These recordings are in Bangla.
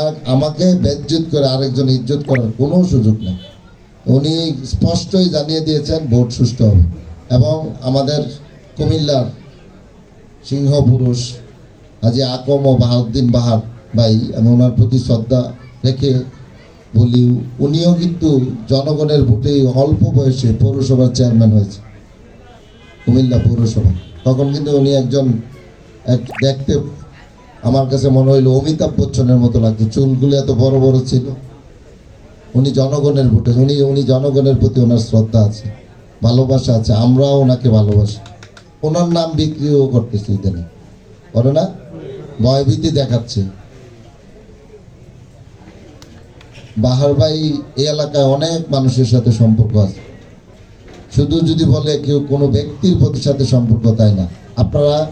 আর আমাকে বেজ্জত করে আরেকজন ইজ্জত করার কোনো সুযোগ নেই। উনি স্পষ্টই জানিয়ে দিয়েছেন, ভোট সুষ্ঠু হবে। এবং আমাদের কুমিল্লার সিংহ পুরুষ আজি আকম ও বাহাউদ্দিন বাহার ভাই, আমি ওনার প্রতি শ্রদ্ধা রেখে বলি, উনিও কিন্তু জনগণের ভোটে অল্প বয়সে পৌরসভার চেয়ারম্যান হয়েছে, কুমিল্লা পৌরসভা। তখন কিন্তু উনি একজন এক দেখতে আমার কাছে মনে হইল অমিতাভ বচ্চনের মতো লাগতো। চুলগুলো এত বড় বড় ছিল। উনি জনগণের ভোটে, উনি উনি জনগণের প্রতি ওনার শ্রদ্ধা আছে, ভালোবাসা আছে, আমরাও ওনাকে ভালোবাসি। ওনার নাম বিক্রিও করতেছি ইদানিং। করে না ভয়ভীতি দেখাচ্ছে। বাহার ভাই, এই এলাকায় অনেক মানুষের সাথে সম্পর্ক আছে। শুধু যদি বলে কেউ কোনো ব্যক্তির প্রতি সাথে সম্পর্ক তাই না? আপনারা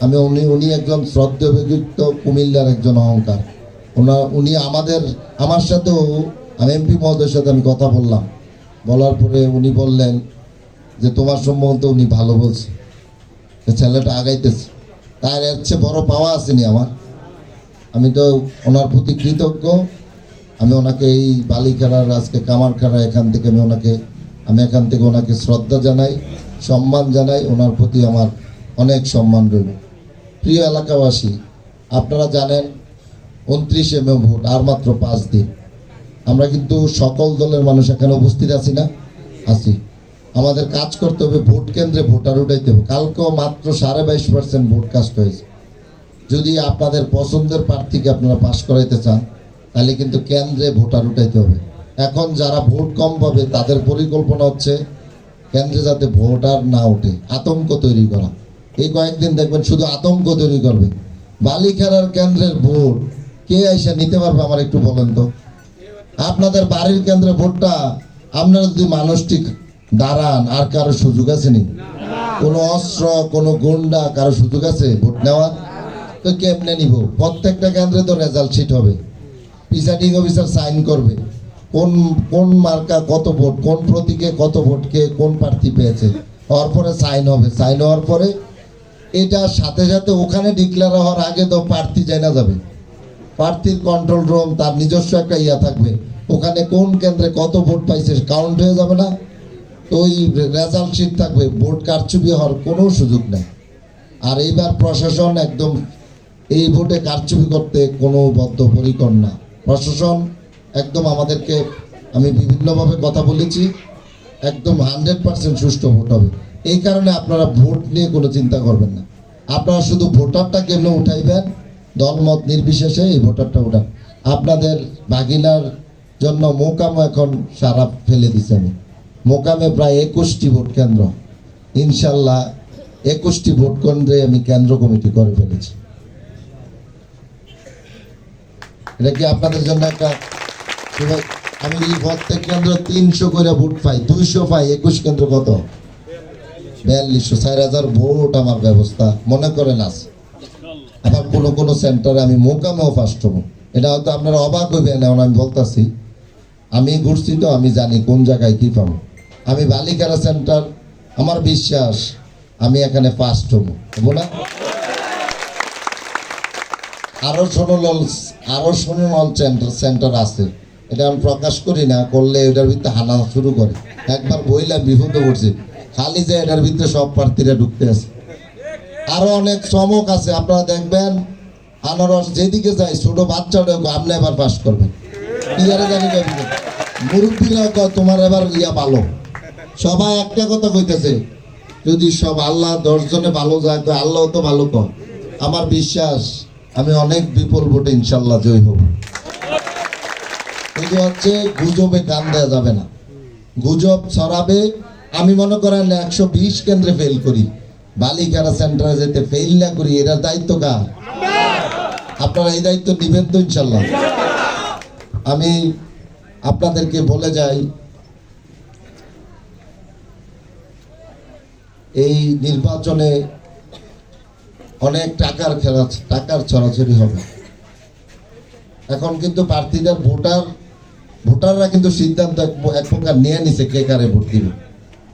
আমি উনি উনি একজন শ্রদ্ধেয় ব্যক্তিত্ব কুমিল্লার একজন অহংকার ওনার উনি আমাদের, আমার সাথেও, আমি এমপি মহোদয়ের সাথে আমি কথা বললাম। বলার পরে উনি বললেন যে, তোমার সম্বন্ধে উনি ভালো বলছে। ছেলেটা আগাইতেছে। তার এর চেয়ে বড় পাওয়া আসেনি আমার। আমি তো ওনার প্রতি কৃতজ্ঞ। আমি ওনাকে এই বালিখানার আজকে কামারখানা এখান থেকে আমি ওনাকে, আমি এখান থেকে ওনাকে শ্রদ্ধা জানাই, সম্মান জানাই। ওনার প্রতি আমার অনেক সম্মান রইল। প্রিয় এলাকাবাসী, আপনারা জানেন উনত্রিশে মে ভোট আর মাত্র পাঁচ দিন। আমরা কিন্তু সকল দলের মানুষ এখানে উপস্থিত আছি না? আছি। আমাদের কাজ করতে হবে ভোট কেন্দ্রে ভোটার উঠাইতে হবে। কালকেও মাত্র সাড়ে বাইশ পার্সেন্ট ভোট কাস্ট হয়েছে। যদি আপনাদের পছন্দের প্রার্থীকে আপনারা পাশ করাইতে চান, তাহলে কিন্তু কেন্দ্রে ভোটার উঠাইতে হবে। এখন যারা ভোট কম পাবে, তাদের পরিকল্পনা হচ্ছে কেন্দ্রে যাতে ভোটার না ওঠে আতঙ্ক তৈরি করা। এই কয়েকদিন দেখবেন শুধু আতঙ্ক তৈরি করবে। বালিখানার কেন্দ্রের ভোট, কে এসে নিতে পারবে আমার একটু বলেন তো? আপনাদের বাড়ির কেন্দ্রে ভোটটা আপনারা যদি মানুষটি দাঁড়ান, আর কারও সুযোগ আছে নি? কোনো অস্ত্র, কোনো গুন্ডা, কারও সুযোগ আছে ভোট নেওয়ার? তো কেমনে নিব? প্রত্যেকটা কেন্দ্রে তো রেজাল্ট শিট হবে। প্রিসাইডিং অফিসার সাইন করবে। কোন কোন মার্কা কত ভোট, কোন প্রতীকে কত ভোট কে, কোন প্রার্থী পেয়েছে? হওয়ার পরে সাইন হবে। সাইন হওয়ার পরে এটা সাথে সাথে ওখানে ডিক্লেয়ার হওয়ার আগে তো প্রার্থী জানা যাবে। প্রার্থীর কন্ট্রোল রুম তার নিজস্ব একটা ইয়া থাকবে। ওখানে কোন কেন্দ্রে কত ভোট পাইছে কাউন্ট হয়ে যাবে না। তো ওই রেজাল্ট শিট থাকবে। ভোট কারচুপি হওয়ার কোনো সুযোগ নেই। আর এইবার প্রশাসন একদম এই ভোটে কারচুপি করতে কোনো বদ্ধপরিকর না। প্রশাসন একদম আমাদেরকে, আমি বিভিন্নভাবে কথা বলেছি। একদম হান্ড্রেড পার্সেন্ট সুষ্ঠু ভোট হবে। এই কারণে আপনারা ভোট নিয়ে কোনো চিন্তা করবেন না। আপনারা শুধু ভোটারটা কেমনে উঠাইবেন, দলমত নির্বিশেষে এই ভোটারটা উঠান। আপনাদের বাগিনার জন্য মোকাম এখন সারা ফেলে দিছে আমি। মোকামে প্রায় একুশটি ভোট কেন্দ্র। ইনশাল্লাহ একুশটি ভোট কেন্দ্রে আমি কেন্দ্র কমিটি করে ফেলেছি। এটা কি আপনাদের জন্য একটা আমি যদি প্রত্যেক কেন্দ্র তিনশো করে ভোট পাই, দুইশো পাই, একুশ কেন্দ্র কত? বিয়াল্লিশশো, চার হাজার ভোট আমার ব্যবস্থা, মনে করেন আছে আবার কোনো কোনো সেন্টারে আমি মোকামেও ফার্স্ট হব। এটা হয়তো আপনারা অবাক হইবেন এমন আমি বলতাছি। আমি ঘুরছি তো, আমি জানি কোন জায়গায় কি পাবো। আমি বালিকারা সেন্টার, আমার বিশ্বাস, আমি এখানে ফার্স্ট হব। হব না? আরও সোনল আরও সোনল সেন্টার সেন্টার আছে। এটা আমি প্রকাশ করি না, করলে এটার ভিতরে হানা শুরু করে। একবার বইলাম বিপদে পড়ছে। খালি যে এটার ভিতরে সব প্রার্থীরা ঢুকতে আছে। আরও অনেক চমক আছে, আপনারা দেখবেন। আনারস যেদিকে যায়, ছোট বাচ্চাটা আপনি এবার পাস করবেন। ইয়ারে জানি মুরব্বীরা তোমার এবার ইয়া ভালো। সবাই একটা কথা কইতেছে, যদি সব আল্লাহ দশজনে ভালো যায়, তো আল্লাহ তো ভালো কয়। আমার বিশ্বাস, আমি অনেক বিপুল ভোটে ইনশাল্লাহ জয় হব। কিন্তু হচ্ছে গুজবে কান দেওয়া যাবে না। গুজব ছড়াবে, আমি মনে করেন একশো বিশ কেন্দ্রে ফেল করি। বালিকারা সেন্টারে যেতে ফেল না করি এটার দায়িত্ব কার? আপনারা এই দায়িত্ব নিবেন তো ইনশাল্লাহ। আমি আপনাদেরকে বলে যাই, এই নির্বাচনে অনেক টাকার খেলা, টাকার ছড়াছড়ি হবে। এখন কিন্তু প্রার্থীদের ভোটার ভোটাররা কিন্তু সিদ্ধান্ত এক প্রকার নিয়ে নিছে কে কারে ভোট দিবে।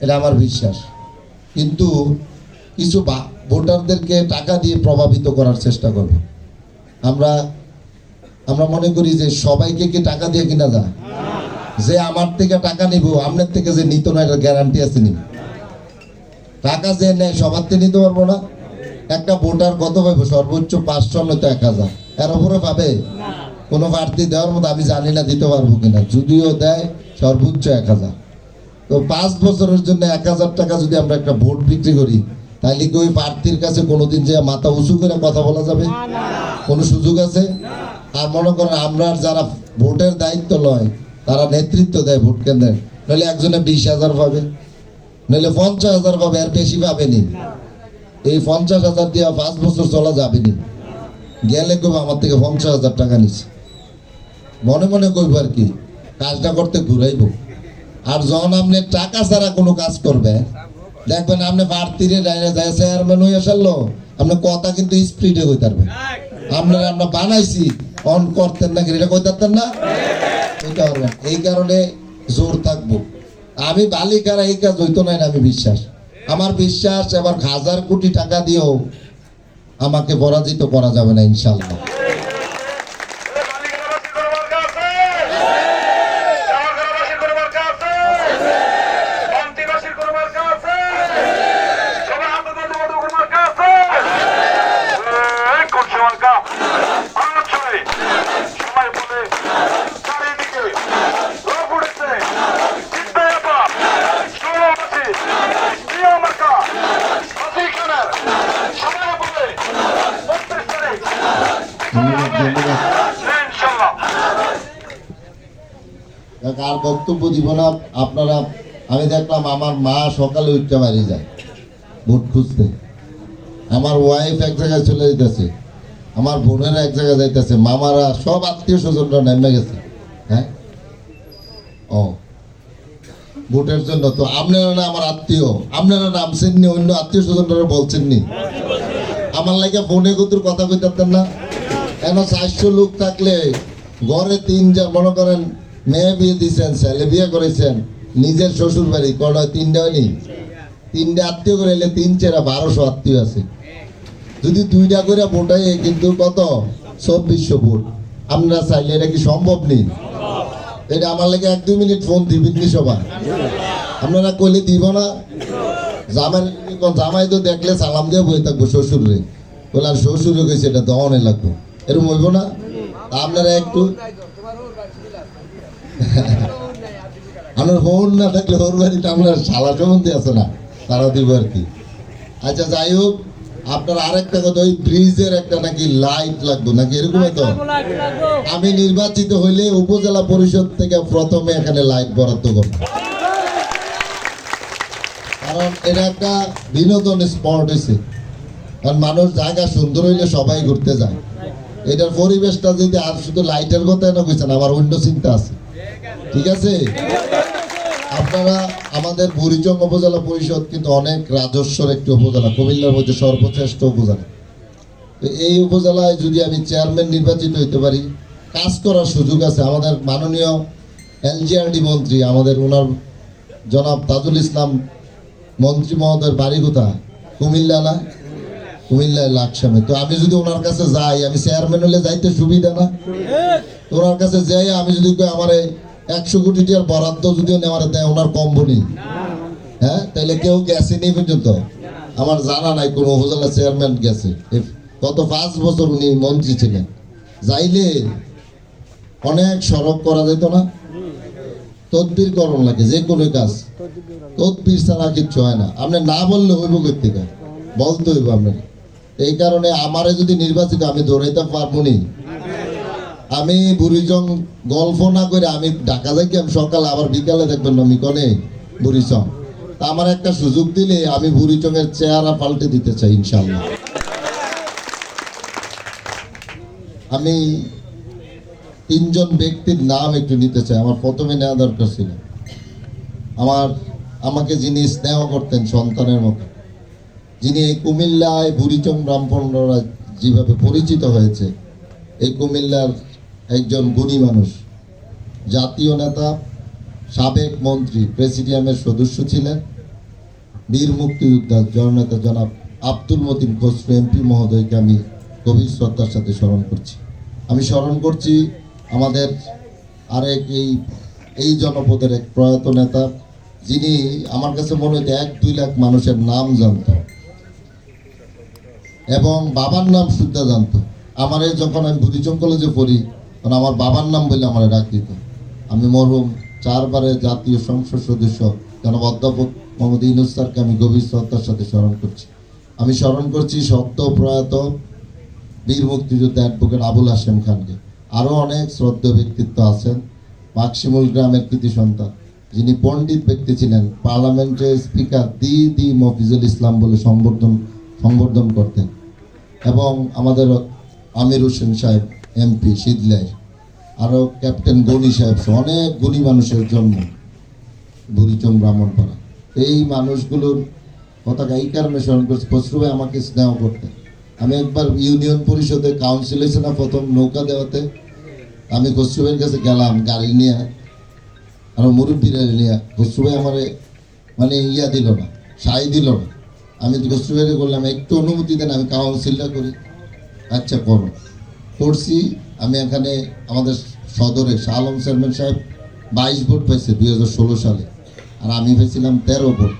এটা আমার বিশ্বাস। কিন্তু কিছু ভোটারদেরকে টাকা দিয়ে প্রভাবিত করার চেষ্টা করবে। আমরা আমরা মনে করি যে সবাইকে কি টাকা দিয়ে কিনা যায়? যে আমার থেকে টাকা নিব আপনার থেকে যে নিত না এটা গ্যারান্টি আছে নি? টাকা যে নেয়, সবার থেকে নিতে পারব না। একটা ভোটার কত পাইবো সর্বোচ্চ পাঁচশো নয়তো এক হাজার। এর ওপরে পাবে? কোনো প্রার্থী দেওয়ার মতো আমি জানি না দিতে পারব কিনা। যদিও দেয় সর্বোচ্চ এক হাজার। তো পাঁচ বছরের জন্য এক হাজার টাকা যদি আমরা একটা ভোট বিক্রি করি তাহলে কি ওই প্রার্থীর কাছে কোনোদিন যে মাথা উঁচু করে কথা বলা যাবে? কোনো সুযোগ আছে? আর মনে করেন আমরা যারা ভোটের দায়িত্ব লয় তারা নেতৃত্ব দেয় ভোট কেন্দ্রে। নইলে একজনে বিশ হাজার পাবে নইলে পঞ্চাশ হাজার পাবে আর বেশি পাবেনি। এই পঞ্চাশ হাজার দিয়ে পাঁচ বছর চলা যাবেনি। গেলে কব আমার থেকে পঞ্চাশ হাজার টাকা নিচ্ছে। মনে মনে করব আর কি, কাজটা করতে ঘুরাইব। আর যখন আপনি টাকা ছাড়া কোনো কাজ করবে, দেখবেন আপনি প্রার্থীরে ডাইরে যায় চেয়ারম্যান হয়ে আসলো আপনার কথা কিন্তু স্পিডে হইতে পারবে আপনারা আমরা বানাইছি, অন করতেন না? এটা কইতে পারতেন না। পারবেন এই কারণে জোর থাকব। আমি বালিকারা এই কাজ হইতো না, আমি বিশ্বাস। আমার বিশ্বাস, এবার হাজার কোটি টাকা দিয়েও আমাকে পরাজিত করা যাবে না, ইনশাল্লাহ মালিকানাবাসী কোনো মার্কা আছে? জামালখানাবাসীর কোনো মার্কা আছে? মন্ত্রীবাসীর কোনো মার্কা আছে? সবাই হাতে দিয়ে দেবো, কোনো মার্কা আছে? এই করছে মার্কা। আলোচনায় সবাই বলে, চারিদিকে লোক উঠেছে। চিন্তায় বাপ, ষোলোবাসী, প্রিয় মার্কা, অধিকারের, সবাই বলে, বত্রিশ তারিখ, ধন্যবাদ ইনশাল্লাহ আর বক্তব্য দিব না। আপনারা, আমি দেখলাম আমার মা সকালে উঠতে বাড়ি যায়, ভোট খুঁজতে। আমার ওয়াইফ এক জায়গায় চলে যেতেছে আমার বোনেরা এক জায়গায় যাইতেছে, মামারা সব আত্মীয় স্বজনরা নেমে গেছে হ্যাঁ? ও, ভোটের জন্য তো আপনারা না আমার আত্মীয়, আপনারা নামছেন নি অন্য আত্মীয় স্বজনরা বলছেন নি আমার লাগে ফোনে কতুর কথা কইতাম না? এখন চারশো লোক থাকলে ঘরে তিনজন মনে করেন, মেয়ে বিয়ে দিয়েছেন ছেলে বিয়ে করেছেন, নিজের শ্বশুর বাড়ি কটা তিনটা হয়নি? তিনটা আত্মীয় করে এলে তিন চেরা বারোশো আত্মীয় আছে। যদি দুইটা করে ভোটাই কিন্তু কত? চব্বিশশো ভোট। আপনারা চাইলে এটা কি সম্ভব নেই? এটা আমার লাগে এক দুই মিনিট ফোন দিবেন নি সবাই আপনারা কইলে দিব না। জামাই জামাই তো দেখলে সালাম দিয়ে বই থাকব শ্বশুর। আর শ্বশুরে গেছে এটা দহনে লাগবো। এরকম হইব না? আপনারা একটু আমার হৌর না থাকলে হৌর বাড়িতে আমরা শালা সম্বন্ধে আছে না, তারা দিব আর কি। আচ্ছা যাই হোক, আপনার আরেকটা কথা, ওই ব্রিজের একটা নাকি লাইট লাগবে নাকি, এরকম তো আমি নির্বাচিত হইলে উপজেলা পরিষদ থেকে প্রথমে এখানে লাইট বরাদ্দ করব। কারণ এটা একটা বিনোদন স্পট হয়েছে কারণ মানুষ জায়গা সুন্দর হইলে সবাই ঘুরতে যায়। এটার পরিবেশটা যদি আর শুধু লাইটের কথা না কইছেন, আমার অন্য চিন্তা আছে। ঠিক আছে? আপনারা আমাদের বুড়িচং উপজেলা পরিষদ কিন্তু অনেক রাজস্বর একটি উপজেলা, কুমিল্লার মধ্যে সর্বশ্রেষ্ঠ উপজেলা। তো এই উপজেলায় যদি আমি চেয়ারম্যান নির্বাচিত হইতে পারি, কাজ করার সুযোগ আছে। আমাদের মাননীয় এলজিআরডি মন্ত্রী, আমাদের ওনার জনাব তাজুল ইসলাম মন্ত্রী মহোদয়ের বাড়ি কোথা কুমিল্লা না? কুমিল্লায় লাকসামে তো আমি যদি ওনার কাছে যাই, আমি চেয়ারম্যান হলে যাইতে সুবিধা না? ওনার কাছে যাই, আমি যদি আমার একশো কোটি টাকার বরাদ্দ যদি নেওয়ার দেয়, ওনার কম্পনি হ্যাঁ? তাহলে কেউ গেছে নি পর্যন্ত? আমার জানা নাই কোনো উপজেলা চেয়ারম্যান গেছে। গত পাঁচ বছর উনি মন্ত্রী ছিলেন। যাইলে অনেক সড়ক করা যেত না? তদবির করণ লাগে, যে কোনো কাজ। তদবির ছাড়া কিচ্ছু হয় না। আপনি না বললে হইব কোথেকে বলতে হইব আপনার এই কারণে আমারে যদি নির্বাচিত, আমি ধরাইতে পারব নি। আমি বুড়িচং গল্প না করে আমি ঢাকা যাই আমি সকালে আবার বিকালে দেখবেন আমি কনে বুড়িচং আমার একটা সুযোগ দিলে আমি বুড়িচংয়ের চেহারা পাল্টে দিতে চাই ইনশাল্লাহ আমি তিনজন ব্যক্তির নাম একটু নিতে চাই, আমার প্রথমে নেওয়া দরকার ছিল। আমার, আমাকে যিনি স্নেহ করতেন, সন্তানের মতো। যিনি এই কুমিল্লায় বুড়িচং ব্রাহ্মণরা যেভাবে পরিচিত হয়েছে, এই কুমিল্লার একজন গুণী মানুষ, জাতীয় নেতা, সাবেক মন্ত্রী, প্রেসিডিয়ামের সদস্য ছিলেন, বীর মুক্তিযোদ্ধা জননেতা জনাব আব্দুল মতিন খসরু, এমপি মহোদয়কে আমি গভীর শ্রদ্ধার সাথে স্মরণ করছি। আমি স্মরণ করছি আমাদের আরেক এই এই জনপদের এক প্রয়াত নেতা, যিনি আমার কাছে মনে হয় এক দুই লাখ মানুষের নাম জানতো। এবং বাবার নাম শুদ্ধা জানতো। আমার যখন আমি বুড়িচং কলেজে পড়ি, তখন আমার বাবার নাম বলে আমার ডাক দিত। আমি মরহুম চারবারের জাতীয় সংসদ সদস্য, জনাব অধ্যাপক মোহাম্মদ ইনুস স্যারকে আমি গভীর শ্রদ্ধার সাথে স্মরণ করছি। আমি স্মরণ করছি সত্য প্রয়াত বীর মুক্তিযোদ্ধা অ্যাডভোকেট আবুল হাসেম খানকে। আরও অনেক শ্রদ্ধেয় ব্যক্তিত্ব আছেন, মাকসিমুল গ্রামের কৃতি সন্তান। যিনি পণ্ডিত ব্যক্তি ছিলেন, পার্লামেন্টের স্পিকার দি দি মফিজুল ইসলাম বলে সম্বোধন সম্বোধন করতেন। এবং আমাদের আমির হোসেন সাহেব, এমপি শীতলাই আরও ক্যাপ্টেন গনি সাহেব সহ অনেক গুণী মানুষের জন্ম বুড়িচং ব্রাহ্মণপাড়া। এই মানুষগুলোর কথা এই কারণে স্মরণ করছি, খসরু ভাই আমাকে স্নেহ করতেন। আমি একবার ইউনিয়ন পরিষদে কাউন্সিল হয়েছে না প্রথম নৌকা দেওয়াতে আমি খসরু ভাইয়ের কাছে গেলাম, গাড়ি নিয়ে আর মুরব্বীরা নিয়ে। খসরু আমার মানে ইয়া দিল না, সাই দিল না। আমি ভাইকে বললাম, একটু অনুমতি দেন, আমি কাউন্সিলটা করি। আচ্ছা করো। করছি। আমি এখানে আমাদের সদরে শাহ আলম চেয়ারম্যান সাহেব বাইশ ভোট পাইছে দুই হাজার ষোলো সালে, আর আমি পেয়েছিলাম তেরো ভোট।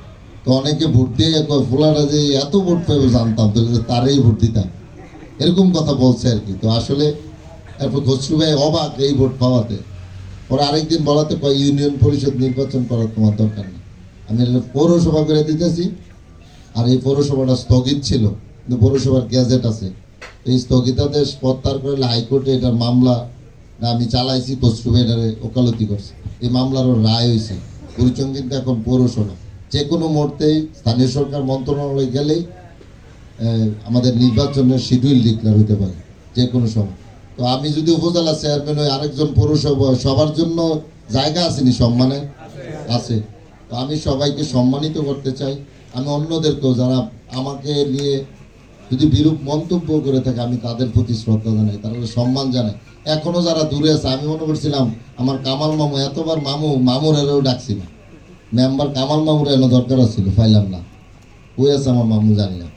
তো অনেকে ভোট দিয়ে ফুলারা যে এত ভোট পাইবে জানতাম তো তারই ভোট দিতাম। এরকম কথা বলছে আর কি। তো আসলে এরপর খসরু ভাই অবাক এই ভোট পাওয়াতে। পরে আরেকদিন বলাতে কয়, ইউনিয়ন পরিষদ নির্বাচন করার তোমার দরকার নেই। আমি পৌরসভা করে দিতেছি আর এই পৌরসভাটা স্থগিত ছিল, কিন্তু পৌরসভার গ্যাজেট আছে। এই স্থগিতাদেশ প্রত্যাহার করলে হাইকোর্টে এটার মামলা আমি চালাইছি খসরু এটারে ওকালতি করছে। এই মামলারও রায় হয়েছে পরিচয় কিন্তু এখন পৌরসভা। যে কোনো মুহূর্তেই স্থানীয় সরকার মন্ত্রণালয়ে গেলেই আমাদের নির্বাচনের শিডিউল ডিক্লেয়ার হতে পারে যে কোনো সময়। তো আমি যদি উপজেলা চেয়ারম্যান হই, আরেকজন পৌরসভা সবার জন্য জায়গা আসেনি, সম্মানে? আছে। তো আমি সবাইকে সম্মানিত করতে চাই। আমি অন্যদেরকেও যারা আমাকে নিয়ে যদি বিরূপ মন্তব্য করে থাকে আমি তাদের প্রতি শ্রদ্ধা জানাই তাদের সম্মান জানাই। এখনও যারা দূরে আছে আমি মনে করছিলাম আমার কামাল মামু এতবার মামু মামুর এরেও ডাকছি না। মেম্বার কামাল মামুর এনে দরকার ছিল পাইলাম না। কই আছে আমার মামু জানি না।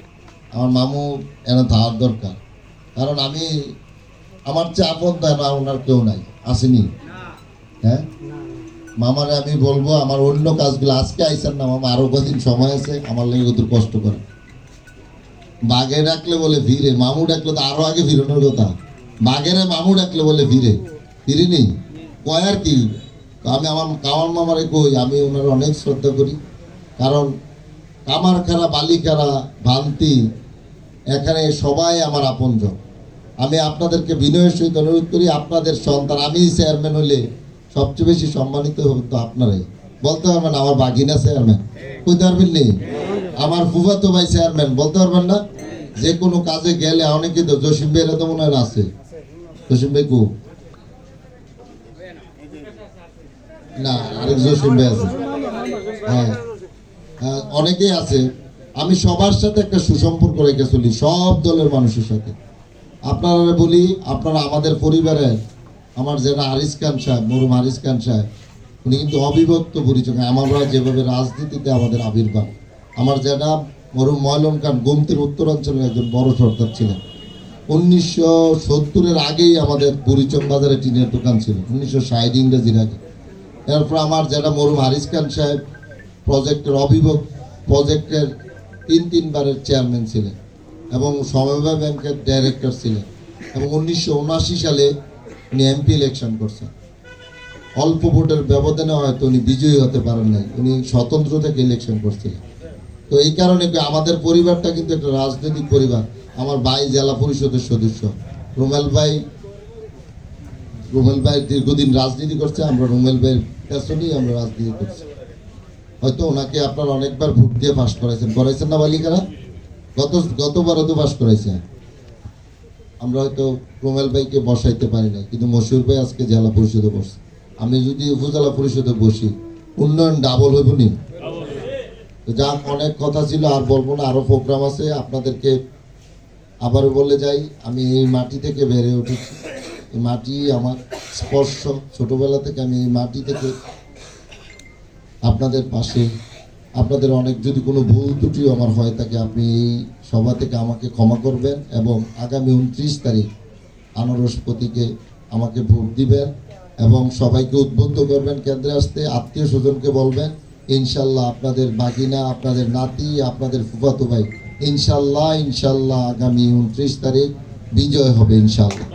আমার মামু এনে থাকার দরকার। কারণ আমি আমার চেয়ে আপন তাই না ওনার কেউ নাই আসেনি। হ্যাঁ? মামারে আমি বলব, আমার অন্য কাজগুলো, আজকে আইসেন না মামা, আরও কদিন সময় আছে, আমার লেগে কত কষ্ট করে। বাঘে ডাকলে বলে ভিড়ে মামু ডাকলে তো আরও আগে ফিরানোর কথা। বাঘেরে মামু ডাকলে বলে ভিড়ে ফিরিনি? কয় আর কি? আমি আমার কামার মামারে কই, আমি ওনার অনেক শ্রদ্ধা করি। কারণ কামার খারা বালিকারা ভান্তি, এখানে সবাই আমার আপনজন। আমি আপনাদেরকে বিনয়ের সহিত অনুরোধ করি, আপনাদের সন্তান আমি চেয়ারম্যান হলে সবচেয়ে বেশি সম্মানিত হতো আপনারাই বলতে পারবেন আমার বাগিনা চেয়ারম্যান। কইতে পারবেন নি আমার ফুফাতো ভাই চেয়ারম্যান। বলতে পারবেন না? যে কোনো কাজে গেলে অনেকে তো জসিম ভাইরা তো মনে হয় আছে। জসিম ভাই কু? না আরেক জসিম ভাই আছে। হ্যাঁ। হ্যাঁ, অনেকেই আছে। আমি সবার সাথে একটা সুসম্পর্ক রেখে চলি সব দলের মানুষের সাথে। আপনারা বলি আপনারা আমাদের পরিবারের আমার যারা আরিস খান সাহেব মরুম হারিস খান সাহেব, উনি কিন্তু অবিভক্ত পরিচয়। আমরা যেভাবে রাজনীতিতে আমাদের আবির্ভাব, আমার যেটা মরুম ময়লন খান গোমতির উত্তরাঞ্চলের একজন বড় সর্দার ছিলেন। উনিশশো সত্তরের আগেই আমাদের বুড়িচং বাজারে টিনের দোকান ছিল, উনিশশো ষাট ইংরেজির আগে এরপর আমার যেটা মরুম হারিস খান সাহেব প্রজেক্টের অভিভাবক প্রজেক্টের তিন তিনবারের চেয়ারম্যান ছিলেন এবং সমবায় ব্যাংকের ডাইরেক্টর ছিলেন এবং উনিশশো উনআশি সালে উনি এমপি ইলেকশন করছেন অল্প ভোটের ব্যবধানে হয়তো উনি বিজয়ী হতে পারেন নাই। উনি স্বতন্ত্র থেকে ইলেকশন করছিলেন। তো এই কারণে আমাদের পরিবারটা কিন্তু একটা রাজনৈতিক পরিবার? আমার ভাই জেলা পরিষদের সদস্য। রুমেল ভাই রুমেল ভাই দীর্ঘদিন রাজনীতি করছে, আমরা রুমেল ভাইয়ের পেছনেই আমরা রাজনীতি করছি। হয়তো ওনাকে আপনারা অনেকবার ভোট দিয়ে পাশ করাইছেন। করাইছেন না বালিকারা? গত, গতবারও তো পাশ করাইছে আমরা হয়তো রুমেল ভাইকে বসাইতে পারি না কিন্তু মশিউর ভাই আজকে জেলা পরিষদে বসছে। আমি যদি উপজেলা পরিষদে বসি, উন্নয়ন ডাবল হইব নি? যা অনেক কথা ছিল, আর বলব না, আরও প্রোগ্রাম আছে, আপনাদেরকে আবার বলে যাই, আমি এই মাটি থেকে বেড়ে উঠেছি। এই মাটি আমার স্পর্শ। ছোটবেলা থেকে আমি এই মাটি থেকে আপনাদের পাশে আপনাদের অনেক যদি কোনো ভুল ত্রুটিও আমার হয় থাকে আপনি এই সভা থেকে আমাকে ক্ষমা করবেন এবং আগামী উনত্রিশ তারিখ আনারস প্রতীকে আমাকে ভোট দিবেন এবং সবাইকে উদ্বুদ্ধ করবেন কেন্দ্রে আসতে, আত্মীয় স্বজনকে বলবেন, ইনশাল্লাহ আপনাদের বাগিনা, আপনাদের নাতি, আপনাদের ফুফাতো ভাই, ইনশাল্লাহ ইনশাল্লাহ আগামী উনত্রিশ তারিখ বিজয় হবে, ইনশাল্লাহ।